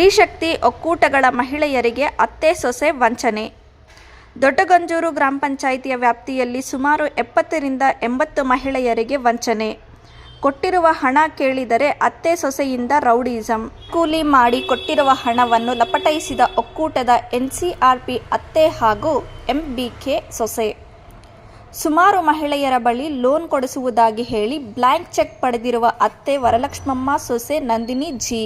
ಶ್ರೀಶಕ್ತಿ ಒಕ್ಕೂಟಗಳ ಮಹಿಳೆಯರಿಗೆ ಅತ್ತೆ ಸೊಸೆ ವಂಚನೆ. ದೊಡ್ಡಗಂಜೂರು ಗ್ರಾಮ ಪಂಚಾಯಿತಿಯ ವ್ಯಾಪ್ತಿಯಲ್ಲಿ ಸುಮಾರು ಎಪ್ಪತ್ತರಿಂದ ಎಂಬತ್ತು ಮಹಿಳೆಯರಿಗೆ ವಂಚನೆ. ಕೊಟ್ಟಿರುವ ಹಣ ಕೇಳಿದರೆ ಅತ್ತೆ ಸೊಸೆಯಿಂದ ರೌಡಿಸಂ. ಕೂಲಿ ಮಾಡಿ ಕೊಟ್ಟಿರುವ ಹಣವನ್ನು ಲಪಟೈಸಿದ ಒಕ್ಕೂಟದ ಎನ್ಸಿಆರ್ಪಿ ಅತ್ತೆ ಹಾಗೂ ಎಂಬಿಕೆ ಸೊಸೆ. ಸುಮಾರು ಮಹಿಳೆಯರ ಬಳಿ ಲೋನ್ ಕೊಡಿಸುವುದಾಗಿ ಹೇಳಿ ಬ್ಲ್ಯಾಂಕ್ ಚೆಕ್ ಪಡೆದಿರುವ ಅತ್ತೆ ವರಲಕ್ಷ್ಮಮ್ಮ ಸೊಸೆ ನಂದಿನಿ ಜಿ.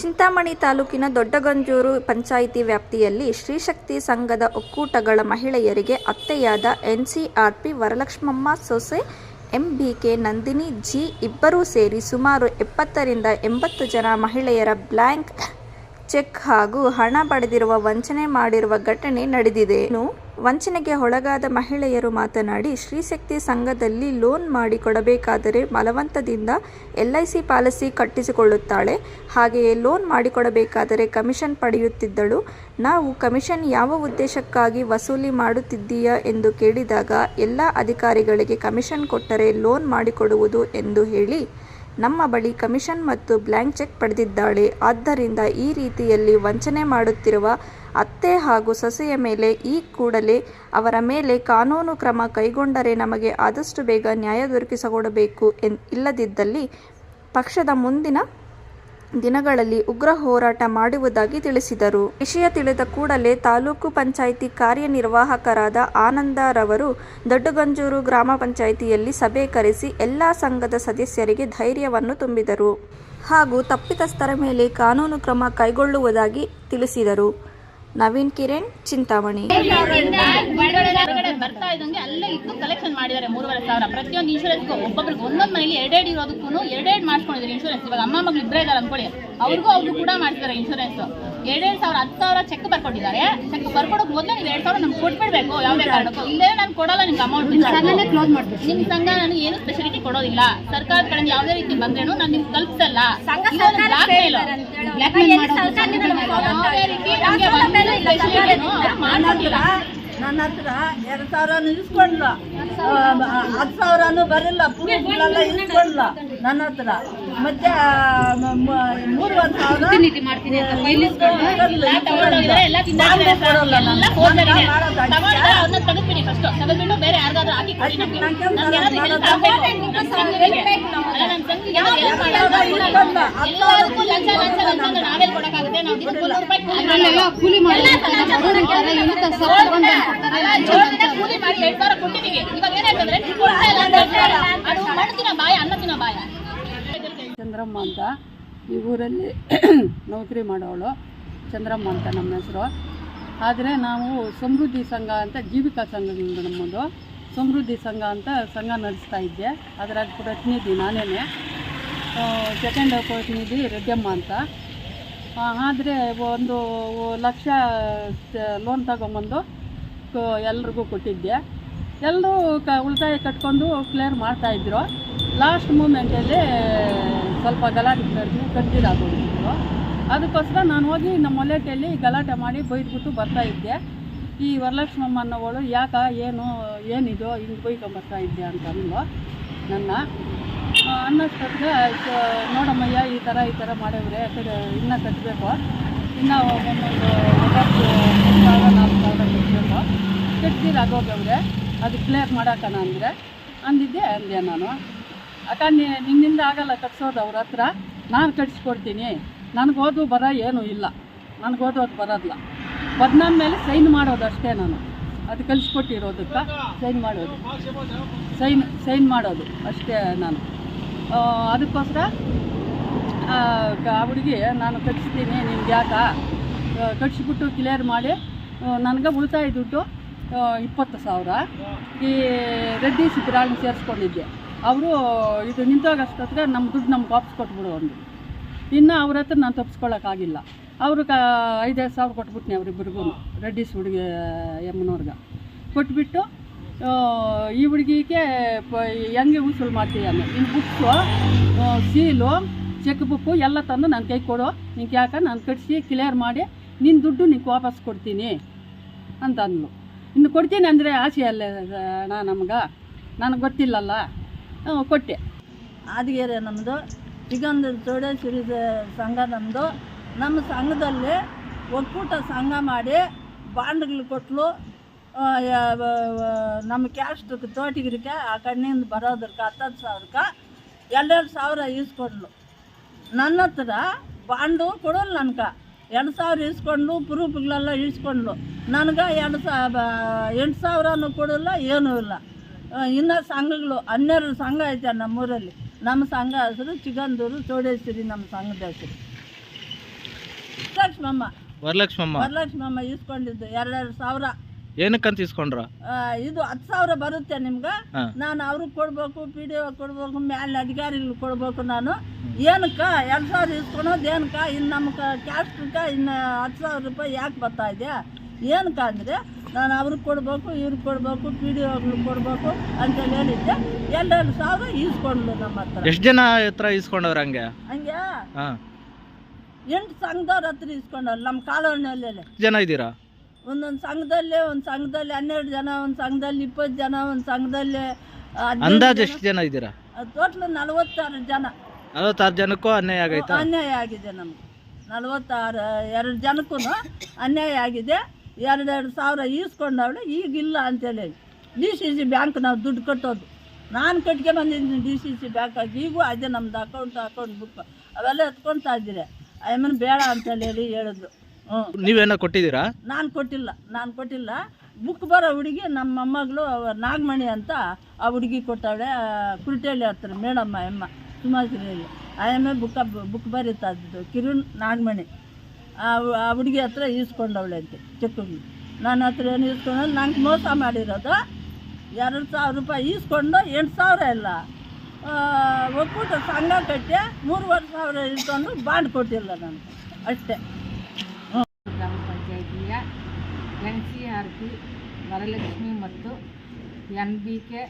ಚಿಂತಾಮಣಿ ತಾಲೂಕಿನ ದೊಡ್ಡಗಂಜೂರು ಪಂಚಾಯಿತಿ ವ್ಯಾಪ್ತಿಯಲ್ಲಿ ಶ್ರೀಶಕ್ತಿ ಸಂಘದ ಒಕ್ಕೂಟಗಳ ಮಹಿಳೆಯರಿಗೆ ಅತ್ತೆಯಾದ ಎನ್ಸಿಆರ್ಪಿ ವರಲಕ್ಷ್ಮಮ್ಮ ಸೊಸೆ ಎಂಬಿಕೆ ನಂದಿನಿ ಜಿ ಇಬ್ಬರೂ ಸೇರಿ ಸುಮಾರು ಎಪ್ಪತ್ತರಿಂದ ಎಂಬತ್ತು ಜನ ಮಹಿಳೆಯರ ಬ್ಲ್ಯಾಂಕ್ ಚೆಕ್ ಹಾಗೂ ಹಣ ಪಡೆದಿರುವ ವಂಚನೆ ಮಾಡಿರುವ ಘಟನೆ ನಡೆದಿದೆ. ವಂಚನೆಗೆ ಒಳಗಾದ ಮಹಿಳೆಯರು ಮಾತನಾಡಿ ಶ್ರೀಶಕ್ತಿ ಸಂಘದಲ್ಲಿ ಲೋನ್ ಮಾಡಿ ಕೊಡಬೇಕಾದರೆ ಬಲವಂತದಿಂದ ಸಿ ಪಾಲಿಸಿ ಕಟ್ಟಿಸಿಕೊಳ್ಳುತ್ತಾಳೆ. ಹಾಗೆಯೇ ಲೋನ್ ಮಾಡಿಕೊಡಬೇಕಾದರೆ ಕಮಿಷನ್ ಪಡೆಯುತ್ತಿದ್ದಳು. ನಾವು ಕಮಿಷನ್ ಯಾವ ಉದ್ದೇಶಕ್ಕಾಗಿ ವಸೂಲಿ ಮಾಡುತ್ತಿದ್ದೀಯಾ ಎಂದು ಕೇಳಿದಾಗ, ಎಲ್ಲ ಅಧಿಕಾರಿಗಳಿಗೆ ಕಮಿಷನ್ ಕೊಟ್ಟರೆ ಲೋನ್ ಮಾಡಿಕೊಡುವುದು ಎಂದು ಹೇಳಿ ನಮ್ಮ ಬಳಿ ಕಮಿಷನ್ ಮತ್ತು ಬ್ಲ್ಯಾಂಕ್ ಚೆಕ್ ಪಡೆದಿದ್ದಾಳೆ. ಆದ್ದರಿಂದ ಈ ರೀತಿಯಲ್ಲಿ ವಂಚನೆ ಮಾಡುತ್ತಿರುವ ಅತ್ತೆ ಹಾಗೂ ಸೊಸೆಯ ಮೇಲೆ ಈ ಕೂಡಲೇ ಅವರ ಮೇಲೆ ಕಾನೂನು ಕ್ರಮ ಕೈಗೊಂಡರೆ ನಮಗೆ ಆದಷ್ಟು ಬೇಗ ನ್ಯಾಯ ದೊರಕಿಸಿಕೊಡಬೇಕು ಎನ್, ಇಲ್ಲದಿದ್ದಲ್ಲಿ ಪಕ್ಷದ ಮುಂದಿನ ದಿನಗಳಲ್ಲಿ ಉಗ್ರ ಹೋರಾಟ ಮಾಡುವುದಾಗಿ ತಿಳಿಸಿದರು. ವಿಷಯ ತಿಳಿದ ಕೂಡಲೇ ತಾಲೂಕು ಪಂಚಾಯಿತಿ ಕಾರ್ಯನಿರ್ವಾಹಕರಾದ ಆನಂದರವರು ದೊಡ್ಡಗಂಜೂರು ಗ್ರಾಮ ಪಂಚಾಯಿತಿಯಲ್ಲಿ ಸಭೆ ಕರೆಸಿ ಎಲ್ಲ ಸಂಘದ ಸದಸ್ಯರಿಗೆ ಧೈರ್ಯವನ್ನು ತುಂಬಿದರು ಹಾಗೂ ತಪ್ಪಿತಸ್ಥರ ಮೇಲೆ ಕಾನೂನು ಕ್ರಮ ಕೈಗೊಳ್ಳುವುದಾಗಿ ತಿಳಿಸಿದರು. ನವೀನ್ ಕಿರಣ್, ಚಿಂತಾಮಣಿ. ಬರ್ತಾ ಇದ್ದಂಗೆ ಅಲ್ಲೇ ಇದ್ದು ಕಲೆಕ್ಷನ್ ಮಾಡಿದ್ದಾರೆ ಮೂರುವರೆ ಸಾವಿರ. ಪ್ರತಿಯೊಂದು ಇನ್ಶೂರೆನ್ಸ್ಗೂ ಒಬ್ಬೊಬ್ರಿಗೆ ಒಂದೊಂದು ಮನೇಲಿ ಎರಡೆರಡು ಇರೋದಕ್ಕೂ ಎರಡೆರಡು ಮಾಡ್ಕೊಂಡಿದ್ದಾರೆ ಇನ್ಶೂರೆನ್ಸ್ ಇವಾಗ ಅಮ್ಮ ಮಗಳು ಇಬ್ಬರೇ ಇದ್ದಾರೆ ಅನ್ಕೊಳ್ಳಿ ಅವ್ರಿಗೂ ಅವ್ರಿಗೂ ಕೂಡ ಮಾಡ್ತಾರೆ ಇನ್ಶೂರೆನ್ಸ್ ಎರಡೆರಡು ಸಾವಿರ ಹತ್ತು ಸಾವಿರ ಚೆಕ್ ಬರ್ಕೊಟ್ಟಿದ್ದಾರೆ ಚೆಕ್ ಬರ್ಕೊಡೋಕೆ ಮೊದಲು ನೀವು ಎರಡು ಸಾವಿರ ನಮ್ಗೆ ಕೊಟ್ಬಿಡ್ಬೇಕು ಯಾವುದೇ ಕಾರಣಕ್ಕೂ. ಇಲ್ಲೇ ನಾನು ಕೊಡಲ್ಲ ನಿಮ್ಗೆ ಅಮೌಂಟ್ ಕ್ಲೋಸ್ ಮಾಡ್ಬೇಕು ನಿಮ್ಮ ಸಂಘ ನನಗೆ ಏನು ಸ್ಪೆಷಾಲಿಟಿ ಕೊಡೋದಿಲ್ಲ. ಸರ್ಕಾರದ ಕಡೆಯಿಂದ ಯಾವುದೇ ರೀತಿ ಬಂದ್ರೇನು ನಾನು ನಿಮ್ಗೆ ತಲುಪಿಸಲ್ಲ. ಯಾವುದೇ ರೀತಿ ನಮ್ಗೆ ನನ್ನ ಹತ್ರ ಎರಡು ಸಾವಿರನು ಇಸ್ಕೊಂಡ್ಲ. ಹತ್ತು ಸಾವಿರನು ಬರಲ್ಲ ಪ್ರೂಫ್ಗಳೆಲ್ಲ ಇಸ್ಕೊಂಡ್ಲ ನನ್ನ ಹತ್ರ. ಮತ್ತೆ ಮೂರುವರೆ ಸಾವಿರ ಕೂಲಿ ಮಾಡಿ- ಚಂದ್ರಮ್ಮ ಅಂತ ಈ ಊರಲ್ಲಿ ನೌಕರಿ ಮಾಡೋವಳು ಚಂದ್ರಮ್ಮ ಅಂತ ನಮ್ಮ ಹೆಸರು. ಆದರೆ ನಾವು ಸಮೃದ್ಧಿ ಸಂಘ ಅಂತ ಜೀವಿಕಾ ಸಂಘದಿಂದ ನಮ್ಮದು. ಸಮೃದ್ಧಿ ಸಂಘ ಅಂತ ಸಂಘ ನಡೆಸ್ತಾ ಇದ್ದೆ. ಅದರ ಪ್ರತಿನಿಧಿ ನಾನೇ ಸೆಕೆಂಡ್ ಪ್ರತಿನಿಧಿ ರೆಡ್ಡಮ್ಮ ಅಂತ. ಆದರೆ ಒಂದು ಲಕ್ಷ ಲೋನ್ ತಗೊಂಬಂದು ಕ- ಎಲ್ರಿಗೂ ಕೊಟ್ಟಿದ್ದೆ. ಎಲ್ಲರೂ ಕ ಉಳಿತಾಯ ಕಟ್ಕೊಂಡು ಕ್ಲಿಯರ್ ಮಾಡ್ತಾಯಿದ್ರು ಲಾಸ್ಟ್ ಮೂಮೆಂಟಲ್ಲಿ ಸ್ವಲ್ಪ ಗಲಾಟೆ ನಡೆದು ಕಡ್ದಿರಾಗೋಗಿದ್ರು ಅದಕ್ಕೋಸ್ಕರ ನಾನು ಹೋಗಿ ನಮ್ಮ ಒಲೆಟಲ್ಲಿ ಗಲಾಟೆ ಮಾಡಿ ಬೈದ್ಬಿಟ್ಟು ಬರ್ತಾಯಿದ್ದೆ ಈ ವರಲಕ್ಷ್ಮಮ್ಮ ಅನ್ನೋವಳು ಯಾಕ, ಏನು, ಏನಿದೋ, ಹಿಂಗೆ ಬೈಕೊಂಬರ್ತಾ ಇದ್ದೆ ಅಂತ ಅಂದ್ಲು ನನ್ನ. ಅನ್ನಷ್ಟೊತ್ತಿಗೆ ನೋಡಮ್ಮಯ್ಯ ಈ ಥರ ಈ ಥರ ಮಾಡವ್ರೆ ಕಡೆ ಇನ್ನೂ ಕಟ್ಟಬೇಕು ಇನ್ನೂ ಒಂದೊಂದು ಒಂಬತ್ತು ಸಾವಿರ ನಾಲ್ಕು ಸಾವಿರ ಕಟ್ಟಬೇಕು ಕಟ್ತೀರಾಗೋಗವ್ರೆ ಅದು ಕ್ಲಿಯರ್ ಮಾಡೋಕ್ಕಣ ಅಂದರೆ ಅಂದಿದ್ದೆ, ಅಂದೆ ನಾನು. ಅಕ್ಕ ನಿನ್ನಿಂದ ಆಗಲ್ಲ, ಕಟ್ಸೋದು ಅವ್ರ ಹತ್ರ. ನಾನು ಕಟ್ಸ್ಕೊಡ್ತೀನಿ. ನನಗೆ ಓದು ಬರ ಏನೂ ಇಲ್ಲ. ನನಗೆ ಓದೋದು ಬರೋದಿಲ್ಲ ಬದ್ನಾದ ಮೇಲೆ ಸೈನ್ ಮಾಡೋದು ಅಷ್ಟೇ ನಾನು. ಅದು ಕಲಿಸ್ಕೊಟ್ಟಿರೋದಕ್ಕೆ. ಸೈನ್ ಮಾಡೋದು. ಸೈನ್ ಸೈನ್ ಮಾಡೋದು ಅಷ್ಟೇ ನಾನು. ಅದಕ್ಕೋಸ್ಕರ ಆ, ಹುಡುಗಿ ನಾನು ಕಟ್ಸ್ತೀನಿ ನಿಮ್ಗೆ ಯಾಕ? ಕಟ್ಸಿಬಿಟ್ಟು ಕ್ಲಿಯರ್ ಮಾಡಿ ನನಗೆ ಉಳಿತಾಯ ದುಡ್ಡು ಇಪ್ಪತ್ತು ಸಾವಿರ. ಈ ರೆಡ್ಡಿ ಸಿದ್ದರಾಮ ಸೇರಿಸ್ಕೊಂಡಿದ್ದೆ. ಅವರು ಇದು ನಿಂತೋಗಷ್ಟೊತ್ತಿಗೆ ನಮ್ಮ ದುಡ್ಡು ನಮ್ಗೆ ವಾಪಸ್ ಕೊಟ್ಬಿಡು ಅಂದರು. ಇನ್ನು ಅವ್ರ ಹತ್ರ ನಾನು ತಪ್ಪಿಸ್ಕೊಳ್ಳೋಕ್ಕಾಗಿಲ್ಲ ಅವರು ಕ ಐದೈದು ಸಾವಿರ ಕೊಟ್ಬಿಟ್ನಿ ಅವರಿಬ್ಬರಿಗೂ ರೆಡ್ಡಿಸ್ ಹುಡುಗಿ ಯಮ್ಮನವ್ರಿಗೆ ಕೊಟ್ಬಿಟ್ಟು ಈ ಹುಡುಗಿಗೆ ಹೆಂಗೆ ಉಸುಲು ಅಂದರೆ ಇನ್ನು ಬುಕ್ಸು ಸೀಲು ಚೆಕ್ ಬುಕ್ಕು ಎಲ್ಲ ತಂದು ನನ್ನ ಕೈ ಕೊಡು. ನಿಂಗೆ ಯಾಕೆ? ನಾನು ಕಟ್ಸಿ ಕ್ಲಿಯರ್ ಮಾಡಿ. ನಿನ್ನ ದುಡ್ಡು ನಿಂಗೆ ವಾಪಸ್ ಕೊಡ್ತೀನಿ ಅಂತ ಅಂದ್ಲು ಇನ್ನು ಕೊಡ್ತೀನಿ ಅಂದರೆ ಆಸೆ ಅಲ್ಲ, ಅಣ್ಣ ನಮ್ಗೆ. ನನಗೆ ಗೊತ್ತಿಲ್ಲಲ್ಲ. ಕೊಟ್ಟೆ. ಆದಿಗೆರೆ ನಮ್ಮದು ಸಿಗಂದು ಚೌಡೇಶ್ವರಿ ಸಂಘ ನಮ್ಮದು ನಮ್ಮ ಸಂಘದಲ್ಲಿ ಒಕ್ಕೂಟ ಸಂಘ ಮಾಡಿ ಬಾಂಡ್ಗಳು ಕೊಟ್ಟಲು ನಮ್ಮ ಕ್ಯಾಸ್ಟ್ಗೆ ತೋಟಿಗಿರಿಕೆ ಆ ಕಣ್ಣಿಂದ ಬರೋದಕ್ಕೆ ಹತ್ತತ್ತು ಸಾವಿರಕ್ಕೆ, ಎರಡೆರಡು ಸಾವಿರ ಈಸ್ಕೊಡ್ಲು. ನನ್ನ ಹತ್ರ ಬಾಂಡು ಕೊಡೋಲ್ಲ ನನ್ಗೆ. ಎರಡು ಸಾವಿರ ಇಸ್ಕೊಂಡು ಪ್ರೂಫ್ಗಳೆಲ್ಲ ಇಸ್ಕೊಂಡ್ಲು. ನನಗೆ ಎರಡು ಸಾವಿರ ಎಂಟು ಸಾವಿರನೂ ಕೊಡಲ್ಲ ಏನೂ ಇಲ್ಲ. ಇನ್ನು ಸಂಘಗಳು ಹನ್ನೆರಡು ಸಂಘ ಐತೆ ನಮ್ಮೂರಲ್ಲಿ. ನಮ್ಮ ಸಂಘ ಹೆಸರು ಚಿಗಂದೂರು ಚೋಡೇಶ್ವರಿ ನಮ್ಮ ಸಂಘದ ಹೆಸರು. ಲಕ್ಷ್ಮಮ್ಮ. ವರಲಕ್ಷ್ಮಮ್ಮ. ವರಲಕ್ಷ್ಮಮ್ಮ ಇಸ್ಕೊಂಡಿದ್ದು ಎರಡೆರಡು ಸಾವಿರ. ಏನಕ್ಕಂತ ಇಸ್ಕೊಂಡ್ರ? ಇದು ಹತ್ತು ಸಾವಿರ ಬರುತ್ತೆ ನಿಮ್ಗೆ. ನಾನು ಅವ್ರಿಗೆ ಕೊಡ್ಬೇಕು ಪಿ ಡಿ ಕೊಡ್ಬೇಕು ಮ್ಯಾಲೆ ಅಧಿಕಾರಿಗಳು ಕೊಡ್ಬೇಕು ನಾನು. ಏನಕ್ಕ ಎರಡು ಸಾವಿರ ಇಸ್ಕೊಳೋದು ಏನಕ್ಕ? ಇನ್ನು ನಮ್ಗೆ ಕ್ಯಾಸ್ಟ್ಗೆ ಇನ್ನು ಹತ್ತು ಸಾವಿರ ರೂಪಾಯಿ ಯಾಕೆ ಬರ್ತಾ ಇದೆಯಾ ಏನಕ್ಕ ಅಂದರೆ ನಾನು ಅವ್ರಿಗೆ ಕೊಡಬೇಕು ಇವ್ರಿಗೆ ಕೊಡಬೇಕು ಪಿ ಡಿ ಒಗ್ಳಿಗೆ ಕೊಡಬೇಕು ಅಂತೇಳಿ ಹೇಳಿದ್ದೆ. ಎರಡೆರಡು ಸಾವಿರ ಈಸ್ಕೊಂಡ್ಲು ನಮ್ಮ ಹತ್ರ. ಎಷ್ಟು ಜನ ಹತ್ರ ಇಸ್ಕೊಂಡವ್ರ ಹಂಗೆ? ಹಂಗೆ? ಹಾ. ಎಂಟು ಸಂಘದವ್ರ ಹತ್ರ ಇಸ್ಕೊಂಡವ್ರು ನಮ್ಮ ಕಾಲೋನಿಯಲ್ಲಿ. ಜನ ಇದ್ದೀರಾ? ಒಂದೊಂದು ಸಂಘದಲ್ಲಿ ಒಂದು ಸಂಘದಲ್ಲಿ ಹನ್ನೆರಡು ಜನ ಒಂದು ಸಂಘದಲ್ಲಿ ಇಪ್ಪತ್ತು ಜನ ಒಂದು ಸಂಘದಲ್ಲಿ ಅಂದಾಜು ಎಷ್ಟು ಜನ ಇದ್ದೀರಾ? ಟೋಟ್ಲ್ ನಲವತ್ತಾರು ಜನ. ನಲವತ್ತಾರು ಜನಕ್ಕೂ ಅನ್ಯಾಯ ಆಗೈತಾ? ಅನ್ಯಾಯ ಆಗಿದೆ ನಮ್ಗೆ. ನಲವತ್ತಾರು ಎರಡು ಜನಕ್ಕೂ ಅನ್ಯಾಯ ಆಗಿದೆ. ಎರಡೆರಡು ಸಾವಿರ ಈಸ್ಕೊಂಡವಳೆ ಈಗಿಲ್ಲ ಅಂತೇಳಿ. ಡಿ ಸಿ ಸಿ ಬ್ಯಾಂಕ್ ನಾವು ದುಡ್ಡು ಕಟ್ಟೋದು. ನಾನು ಕಟ್ಗೆ ಬಂದಿದ್ದೀನಿ ಡಿ ಸಿ ಸಿ ಬ್ಯಾಂಕಾಗಿ ಈಗೂ ಅದೇ ನಮ್ದು ಅಕೌಂಟ್ ಅಕೌಂಟ್ ಬುಕ್. ಅವೆಲ್ಲ ಎತ್ಕೊಳ್ತಾ ಇದ್ದೀರಿ. ಐಮನ್ ಬೇಡ ಅಂತೇಳಿ ಹೇಳಿ ಹೇಳಿದ್ರು. ನೀವೇನೋ ಕೊಟ್ಟಿದ್ದೀರಾ? ನಾನು ಕೊಟ್ಟಿಲ್ಲ ನಾನು ಕೊಟ್ಟಿಲ್ಲ. ಬುಕ್ ಬರೋ ಹುಡುಗಿ ನಮ್ಮ ಮೊಮ್ಮಗಳು ನಾಗಮಣಿ ಅಂತ ಆ ಹುಡುಗಿ ಕೊಟ್ಟವಳೆ ಕುರಿಟೇಳಿ ಹತ್ರ, ಮೇಡಮ್ಮ, ಎಮ್ಮ ಸುಮಾಶ್ರೀಯಲ್ಲಿ ಆ ಎಮ್ಮೆ ಬುಕ್ಕ ಬುಕ್ ಬರೀತಾ ಇದ್ದು ಕಿರುಣ್ ನಾಗಮಣಿ. ಆ ಹುಡುಗಿ ಹತ್ರ ಈಸ್ಕೊಂಡವಳೆ ಅಂತ ಚೆಕ್ಕಿಗೆ ನನ್ನ ಹತ್ರ ಏನು ಈಸ್ಕೊಂಡು ನಂಗೆ ಮೋಸ ಮಾಡಿರೋದು, ಎರಡು ಸಾವಿರ ರೂಪಾಯಿ ಈಸ್ಕೊಂಡು ಎಂಟು ಸಾವಿರ ಇಲ್ಲ ಒಕ್ಕೂಟ ಸಂಘ ಕಟ್ಟಿ ಮೂರುವರೆ ಸಾವಿರ ಇಸ್ಕೊಂಡು ಬಾಂಡ್ ಕೊಟ್ಟಿಲ್ಲ ನಾನು ಅಷ್ಟೇ ಗ್ರಾಮ ಪಂಚಾಯಿತಿಯ ಎನ್ ಸಿ ವರಲಕ್ಷ್ಮಿ ಮತ್ತು ಎನ್ ಬಿ ಕೆ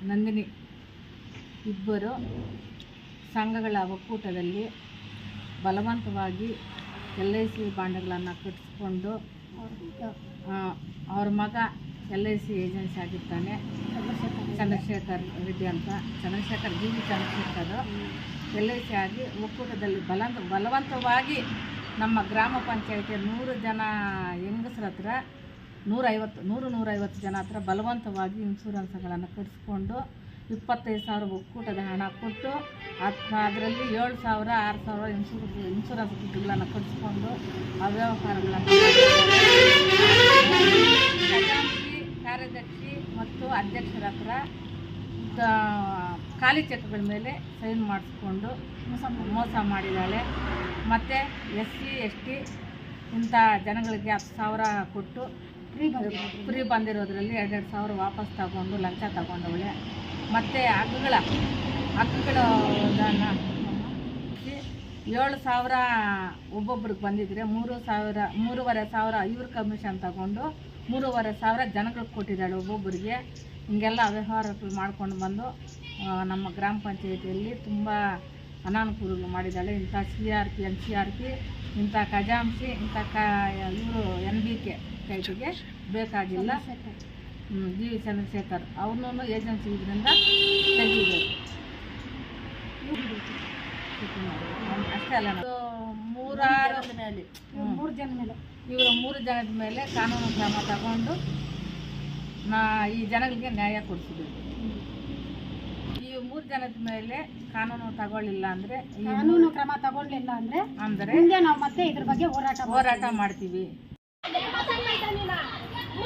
ನಂದಿನಿ ಇಬ್ಬರು ಸಂಘಗಳ ಒಕ್ಕೂಟದಲ್ಲಿ ಬಲವಂತವಾಗಿ ಎಲ್ ಐ ಸಿ ಬಾಂಡ್ಗಳನ್ನು ಕಟ್ಟಿಸ್ಕೊಂಡು ಅವ್ರ ಮಗ ಎಲ್ ಐ ಸಿ ಏಜೆನ್ಸಿ ಆಗಿರ್ತಾನೆ ಚಂದ್ರಶೇಖರ್ ರೆಡ್ಡಿ ಅಂತ. Chandrashekar G V Chandrashekar L I C ಆಗಿ ಒಕ್ಕೂಟದಲ್ಲಿ ಬಲ ಬಲವಂತವಾಗಿ ನಮ್ಮ ಗ್ರಾಮ ಪಂಚಾಯಿತಿಯ ನೂರು ಜನ ಹೆಂಗಸ್ರ ಹತ್ರ ನೂರೈವತ್ತು, ನೂರು ನೂರೈವತ್ತು ಜನ ಹತ್ರ ಬಲವಂತವಾಗಿ ಇನ್ಶೂರೆನ್ಸ್ಗಳನ್ನು ಕಟ್ಟಿಸ್ಕೊಂಡು ಇಪ್ಪತ್ತೈದು ಸಾವಿರ ಒಕ್ಕೂಟದ ಹಣ ಕೊಟ್ಟು ಅದು ಅದರಲ್ಲಿ ಏಳು ಸಾವಿರ, ಆರು ಸಾವಿರ ಇನ್ಶೂರೆನ್ಸ್ ಇನ್ಶೂರೆನ್ಸ್ ದುಡ್ಡುಗಳನ್ನು ಕಟ್ಟಿಸ್ಕೊಂಡು ಅವ್ಯವಹಾರಗಳನ್ನು ಕಾರ್ಯದರ್ಶಿ ಮತ್ತು ಅಧ್ಯಕ್ಷರ ಹತ್ರ ಖಾಲಿ ಚೆಕ್ಗಳ ಮೇಲೆ ಸೈನ್ ಮಾಡಿಸ್ಕೊಂಡು ಮೋಸ ಮೋಸ ಮಾಡಿದ್ದಾಳೆ. ಮತ್ತು ಎಸ್ ಸಿ ಎಸ್ ಟಿ ಇಂಥ ಜನಗಳಿಗೆ ಹತ್ತು ಸಾವಿರ ಕೊಟ್ಟು ಫ್ರೀ ಬಂದಿರೋದ್ರಲ್ಲಿ ಎರಡೆರಡು ಸಾವಿರ ವಾಪಸ್ ತಗೊಂಡು ಲಂಚ ತಗೊಂಡವಳೆ. ಮತ್ತು ಹಗ್ಗಗಳ ಹಗ್ಗಗಳ ಏಳು ಸಾವಿರ ಒಬ್ಬೊಬ್ರಿಗೆ ಬಂದಿದ್ರೆ ಮೂರು ಸಾವಿರ, ಮೂರುವರೆ ಸಾವಿರ ಇವ್ರ ಕಮಿಷನ್ ತಗೊಂಡು ಮೂರುವರೆ ಸಾವಿರ ಜನಗಳಿಗೆ ಕೊಟ್ಟಿದ್ದಾಳೆ ಒಬ್ಬೊಬ್ಬರಿಗೆ ಹಿಂಗೆಲ್ಲ ವ್ಯವಹಾರಗಳು ಮಾಡ್ಕೊಂಡು ಬಂದು ನಮ್ಮ ಗ್ರಾಮ ಪಂಚಾಯಿತಿಯಲ್ಲಿ ತುಂಬ ಅನಾನುಕೂಲಗಳು ಮಾಡಿದ್ದಾಳೆ. ಇಂಥ C R P, N C R P, ಇಂಥ ಖಜಾಂಶಿ ಇಂಥ ಕ, ಇವರು ಎನ್ ಬಿ ಕೆ ಕೈಟಿಗೆ ಬೇಕಾಗಿಲ್ಲ. ಜಿ ವಿ ಚಂದ್ರಶೇಖರ್ ಅವ್ರನ್ನೂ ಏಜೆನ್ಸಿ ಇದರಿಂದ ತೆಗಿಬೇಕು. ಅಷ್ಟೇ ಅಲ್ಲ ಮೂರಾರು ಮೇಲೆ. ಮೂರು ಜನ ಮೇಲೆ. ಇವರು ಮೂರು ಜನದ ಮೇಲೆ ಕಾನೂನು ಕ್ರಮ ತಗೊಂಡು ನಾ ಈ ಜನಗಳಿಗೆ ನ್ಯಾಯ ಕೊಡಿಸಿದ್ದೀವಿ. ಈ ಮೂರು ಜನದ ಮೇಲೆ ಕಾನೂನು ತಗೊಳ್ಳಿಲ್ಲ ಅಂದ್ರೆ ಕಾನೂನು ಕ್ರಮ ತಗೊಳ್ಳಿಲ್ಲ ಅಂದ್ರೆ ಅಂದ್ರೆ ಮುಂದೆ ನಾವು ಮತ್ತೆ ಇದ್ರ ಬಗ್ಗೆ ಹೋರಾಟ ಹೋರಾಟ ಮಾಡ್ತೀವಿ.